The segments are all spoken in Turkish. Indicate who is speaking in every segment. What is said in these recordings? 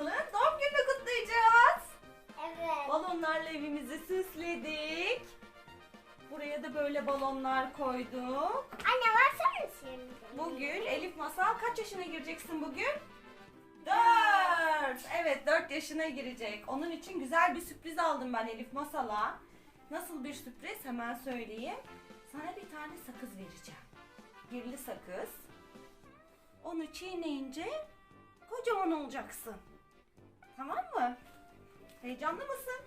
Speaker 1: Hazal'ın doğum gününü kutlayacağız. Evet. Balonlarla evimizi süsledik. Buraya da böyle balonlar koyduk.
Speaker 2: Anne versene şimdi.
Speaker 1: Bugün Elif Masal kaç yaşına gireceksin bugün? Dört. Evet dört yaşına girecek. Onun için güzel bir sürpriz aldım ben Elif Masal'a. Nasıl bir sürpriz hemen söyleyeyim. Sana bir tane sakız vereceğim. Girli sakız. Onu çiğneyince kocaman olacaksın. Tamam mı? Heyecanlı mısın?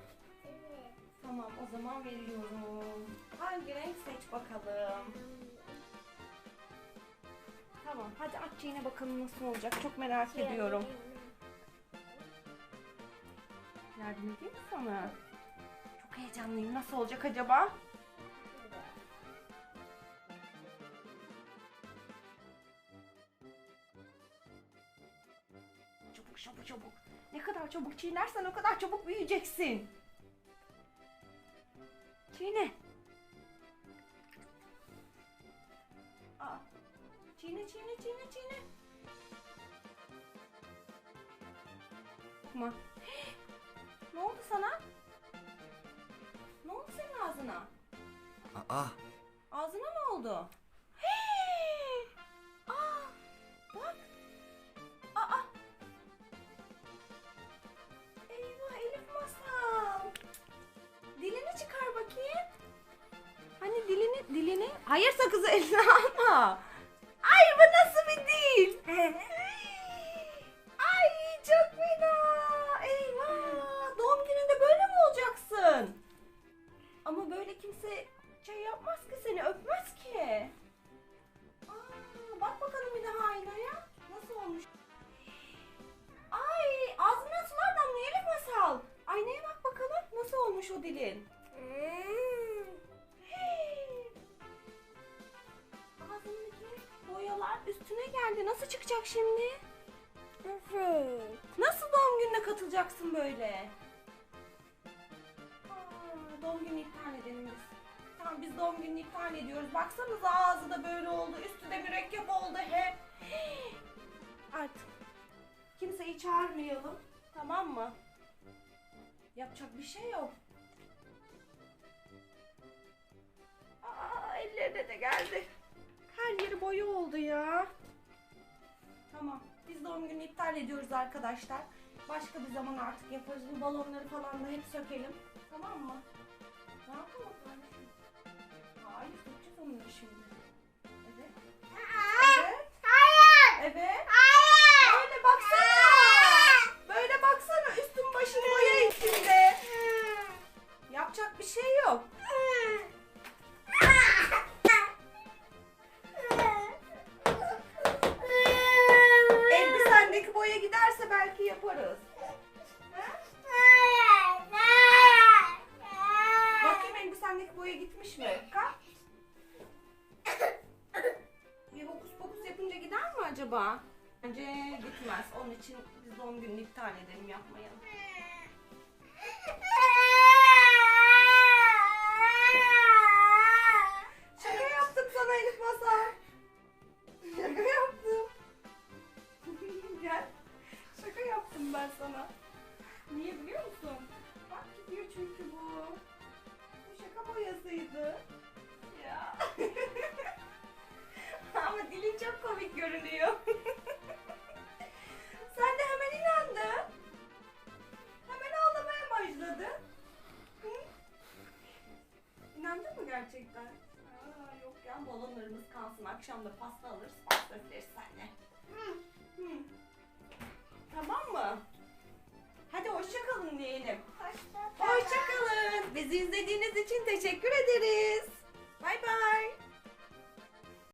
Speaker 2: Evet.
Speaker 1: Tamam o zaman veriyorum. Hangi renk seç bakalım. Tamam hadi aç çiğne bakalım nasıl olacak. Çok merak ediyorum. Yardım edeyim mi sana? Çok heyecanlıyım. Nasıl olacak acaba? Çabuk çabuk çabuk. Ne kadar çabuk çiğnersen o kadar çabuk büyüyeceksin. Çiğne. Aa, çiğne çiğne çiğne çiğne. Bakma. Hayır sakızı eline alma. Ay bu nasıl bir dil? Ay çok fena. Eyvah. Doğum gününde böyle mi olacaksın? Ama böyle kimse şey yapmaz ki seni öpmez ki. Geldi. Nasıl çıkacak şimdi?
Speaker 2: Evet.
Speaker 1: Nasıl doğum gününe katılacaksın böyle? Aa, doğum günü iptal edelim biz. Tamam biz doğum gününü iptal ediyoruz. Baksanıza ağzı da böyle oldu. Üstü de mürekkep oldu hep. Artık kimseyi çağırmayalım. Tamam mı? Yapacak bir şey yok. Aa, ellerine de geldi. Her yeri boya oldu ya. Tamam. Biz doğum gününü iptal ediyoruz arkadaşlar. Başka bir zaman artık yaparız. Bu balonları falan da hep sökelim. Tamam mı? Ne yapalım acaba? Bence gitmez. Onun için biz doğum gününü iptal edelim yapmayalım. Şaka yaptım sana Elif Masal. Şaka yaptım. Gel. Şaka yaptım ben sana. Niye biliyor musun? Bak gidiyor çünkü bu. Bu şaka boyasıydı. Komik görünüyor. Sen de hemen inandın. Hemen ağlamaya başladın. Hı? İnandın mı gerçekten? Aa, yok ya balonlarımız kalsın. Akşam da pasta alırız. Pasta öperiz seninle. Hı. Tamam mı?